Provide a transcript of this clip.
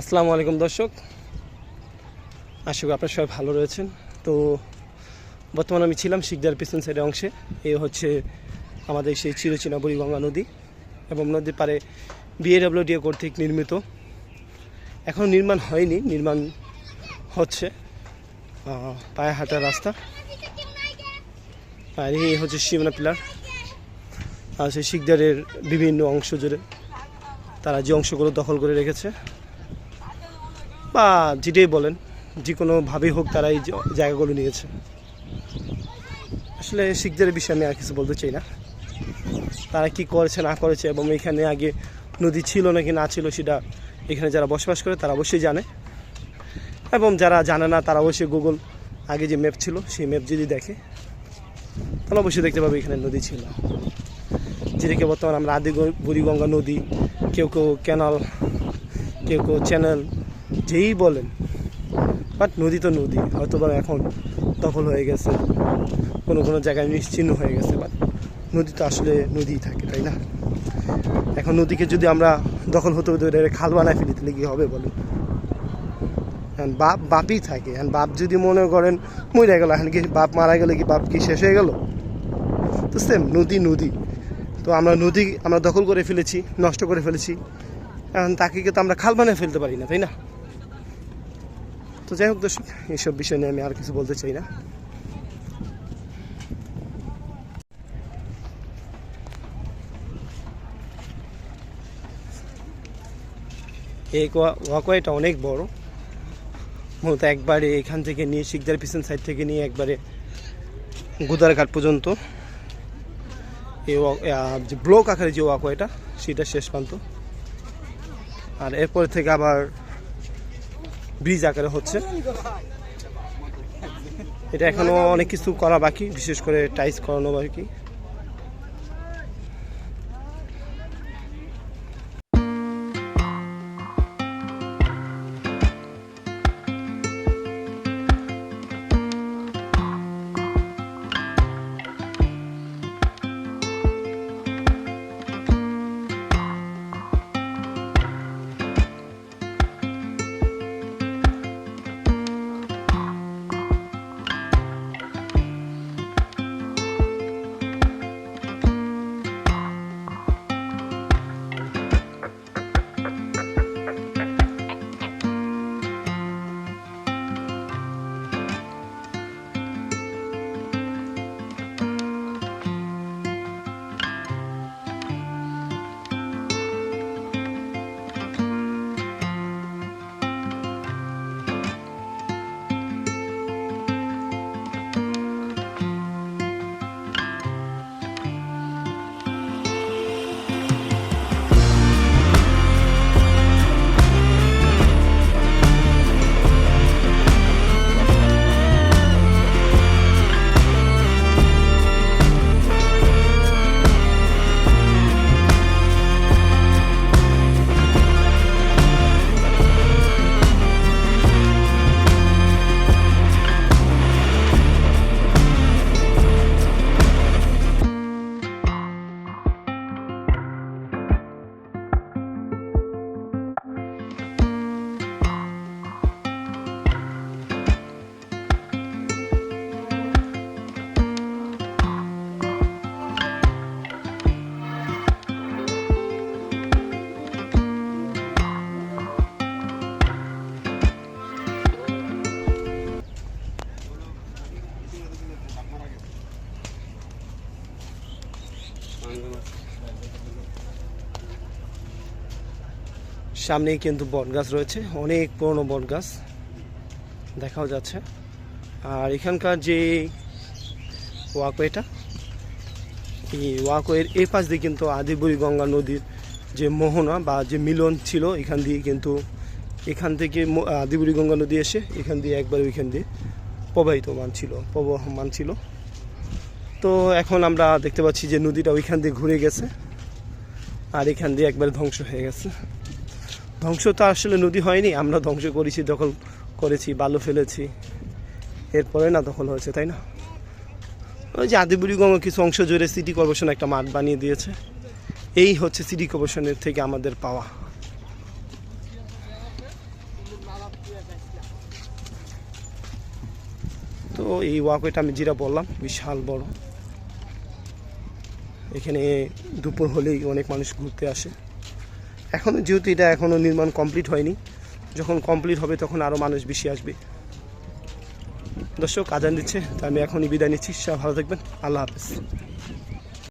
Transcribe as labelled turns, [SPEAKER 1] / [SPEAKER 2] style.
[SPEAKER 1] আসসালামু আলাইকুম দর্শক। আশা করি আপনারা সবাই ভালো রয়েছেন। তো বর্তমানে আমি ছিলাম শিকদার পিছন সাইডের অংশে। এ হচ্ছে আমাদের সেই চিরচেনা বুড়িগঙ্গা নদী এবং নদীর পারে বিএডব্লিউডিএ কর্তৃক নির্মিত। এখন নির্মাণ হয়নি, নির্মাণ হচ্ছে পায়ে হাঁটার রাস্তা। আর এই হচ্ছে সীমানা পিলার। আর সেই শিকদারের বিভিন্ন অংশ জুড়ে তারা যে অংশগুলো দখল করে রেখেছে। বা যেটাই বলেন, যে কোনোভাবেই হোক তারা এই জায়গাগুলো নিয়েছে। আসলে শিখদের বিষয়ে আমি আর কিছু বলতে চাই না। তারা কি করেছে, না করেছে এবং এখানে আগে নদী ছিল নাকি না ছিল সেটা এখানে যারা বসবাস করে তারা অবশ্যই জানে। এবং যারা জানে না তারা অবশ্যই গুগল আগে যে ম্যাপ ছিল সেই ম্যাপ যদি দেখে, তাহলে অবশ্যই দেখতে পাবে এখানে নদী ছিল। যেটাকে বর্তমানে আমরা আদি বুড়িগঙ্গা নদী, কেউ কেউ ক্যানাল কেউ কেউ চ্যানেল যেই বলেন। বাট নদী তো নদী হয়তো বা এখন দখল হয়ে গেছে, কোনো কোনো জায়গায় নিশ্চিহ্ন হয়ে গেছে বাট নদী তো আসলে নদীই থাকে, তাই না? এখন নদীকে যদি আমরা দখল হতে হতে খাল বানায় ফেলি, তাহলে কী হবে বলেন? এখন বাপ, বাপই থাকে, এখন বাপ যদি মনে করেন মরে গেল, এখন কি বাপ মারা গেলে কি বাপ কি শেষ হয়ে গেল? তো সেম নদী নদী। তো আমরা নদী আমরা দখল করে ফেলেছি, নষ্ট করে ফেলেছি, এখন তাকে তো আমরা খাল বানিয়ে ফেলতে পারি না, তাই না? তো যাই হোক দর্শক এইসব বিষয় নিয়ে আমি আর কিছু বলতে চাই না। এই ওয়াকওয়েটা অনেক বড়। মূলত একবারে এখান থেকে নিয়ে শিকদার পিছন সাইড থেকে নিয়ে একবারে গোদারঘাট পর্যন্ত এই যে ব্লক আকারে যে ওয়াকওয়েটা, সেটা শেষ প্রান্ত। আর এরপর থেকে আবার ব্রিজ আকারে হচ্ছে। এটা এখনও অনেক কিছু করা বাকি বিশেষ করে টাইস করানো বাকি। সামনেই কিন্তু বট গাছ রয়েছে, অনেক পুরনো বট গাছ দেখাও যাচ্ছে। আর এখানকার যে ওয়াকওয়েটা এই ওয়াকওয়ের এই পাশ দিয়ে কিন্তু আদিবুড়ি গঙ্গা নদীর যে মোহনা বা যে মিলন ছিল, এখান দিয়ে কিন্তু এখান থেকে আদিবুড়ি গঙ্গা নদী এসে এখান দিয়ে একবার ওইখান দিয়ে প্রবাহিত মান ছিল, প্রবহমান ছিল। তো এখন আমরা দেখতে পাচ্ছি যে নদীটা ওইখান দিয়ে ঘুরে গেছে, আর এখান দিয়ে একবার ধ্বংস হয়ে গেছে। ধ্বংস তো আসলে নদী হয়নি, আমরা ধ্বংস করেছি, দখল করেছি, বালু ফেলেছি। এরপরে না দখল হয়েছে, তাই না? ওই যে আদিবুড়িগঙ্গা কিছু অংশ জুড়ে সিটি কর্পোরেশন একটা মাঠ বানিয়ে দিয়েছে। এই হচ্ছে সিটি কর্পোরেশনের থেকে আমাদের পাওয়া। তো এই ওয়াকওয়েটা আমি যেটা বললাম, বিশাল বড়। এখানে দুপুর হলেই অনেক মানুষ ঘুরতে আসে। এখনও যেহেতু এটা এখনও নির্মাণ কমপ্লিট হয়নি, যখন কমপ্লিট হবে তখন আরও মানুষ বেশি আসবে। দর্শক, আজান দিচ্ছে, তা আমি এখনই বিদায় নিচ্ছি। ভালো থাকবেন। আল্লাহ হাফেজ।